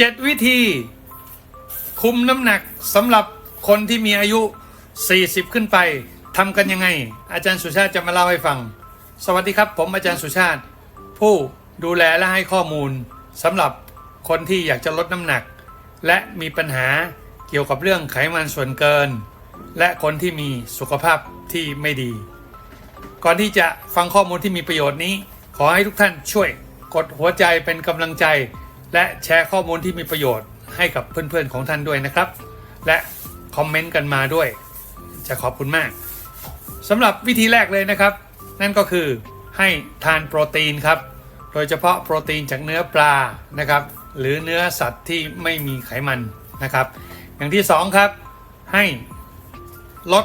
7 วิธี คุมน้ำหนักสำหรับคนที่มีอายุ 40 ขึ้นไปทำกันยังไง อาจารย์สุชาติจะมาเล่าให้ฟัง สวัสดีครับ ผมอาจารย์สุชาติ ผู้ดูแลและให้ข้อมูลสำหรับคนที่อยากจะลดน้ำหนัก และมีปัญหาเกี่ยวกับเรื่องไขมันส่วนเกิน และคนที่มีสุขภาพที่ไม่ดี ก่อนที่จะฟังข้อมูลที่มีประโยชน์นี้ ขอให้ทุกท่านช่วยกดหัวใจเป็นกำลังใจ และแชร์ข้อมูลที่มีประโยชน์ให้กับเพื่อนๆของท่านด้วยนะครับ และคอมเมนต์กันมาด้วย จะขอบคุณมากสำหรับวิธีแรกเลยนะครับ นั่นก็คือให้ทานโปรตีนครับ โดยเฉพาะโปรตีนจากเนื้อปลานะครับ หรือเนื้อสัตว์ที่ไม่มีไขมันนะครับ อย่างที่สองครับ ให้ลด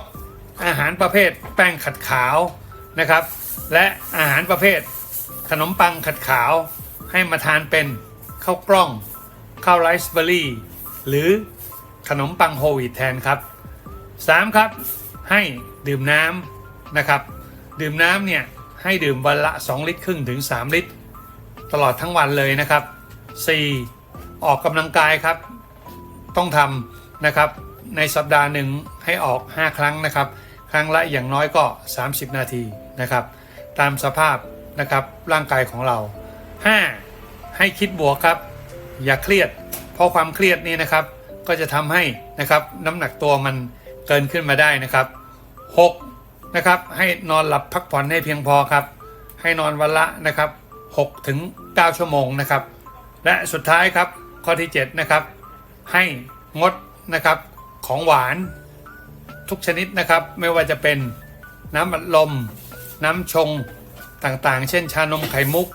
อาหารประเภทแป้งขัดขาวนะครับ และอาหารประเภทขนมปังขัดขาวให้มาทานเป็น ข้าวกล้อง ข้าวไรซ์เบอร์รี่ หรือขนมปังโฮลวีตแทนครับ 3. ครับ ให้ดื่มน้ำนะครับ ดื่มน้ำเนี่ย ให้ดื่มวันละ 2 ลิตรครึ่งถึง 3 ลิตร ตลอดทั้งวันเลยนะครับ 4. ออกกำลังกายครับ ต้องทำนะครับในสัปดาห์หนึ่งให้ออก 5 ครั้งนะครับ ครั้งละอย่างน้อยก็ 30 นาทีนะครับ ตามสภาพนะครับร่างกายของเรา 5. ให้คิดบวกครับ อย่าเครียด เพราะความเครียดนี่นะครับ ก็จะทำให้นะครับน้ำหนักตัวมันเกินขึ้นมาได้นะครับ 6. นะครับให้นอนหลับพักผ่อนให้เพียงพอครับ ให้นอนวันละนะครับ6ถึง9ชั่วโมงนะครับ และสุดท้ายครับข้อที่7นะครับให้งดนะครับของหวานทุกชนิดนะครับ ไม่ว่าจะเป็นน้ำอัดลม น้ำชงต่างๆ เช่นชานมไข่มุก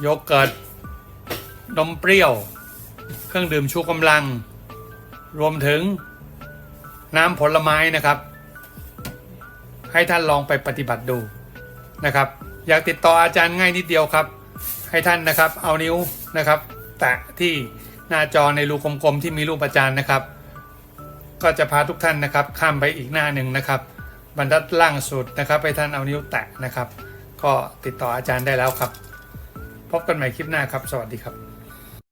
โยเกิร์ต นมเปรี้ยว เครื่องดื่มชูกำลัง รวมถึงน้ำผลไม้นะครับ ให้ท่านลองไปปฏิบัติดูนะครับ อยากติดต่ออาจารย์ง่ายนิดเดียวครับ ให้ท่านนะครับเอานิ้วนะครับ แตะที่หน้าจอในรูกลมๆที่มีรูปอาจารย์นะครับ ก็จะพาทุกท่านนะครับ ข้ามไปอีกหน้าหนึ่งนะครับ บรรทัดล่างสุดนะครับให้ท่านเอานิ้วแตะนะครับ ก็ติดต่ออาจารย์ได้แล้วครับ พบกันใหม่คลิปหน้าครับ สวัสดีครับ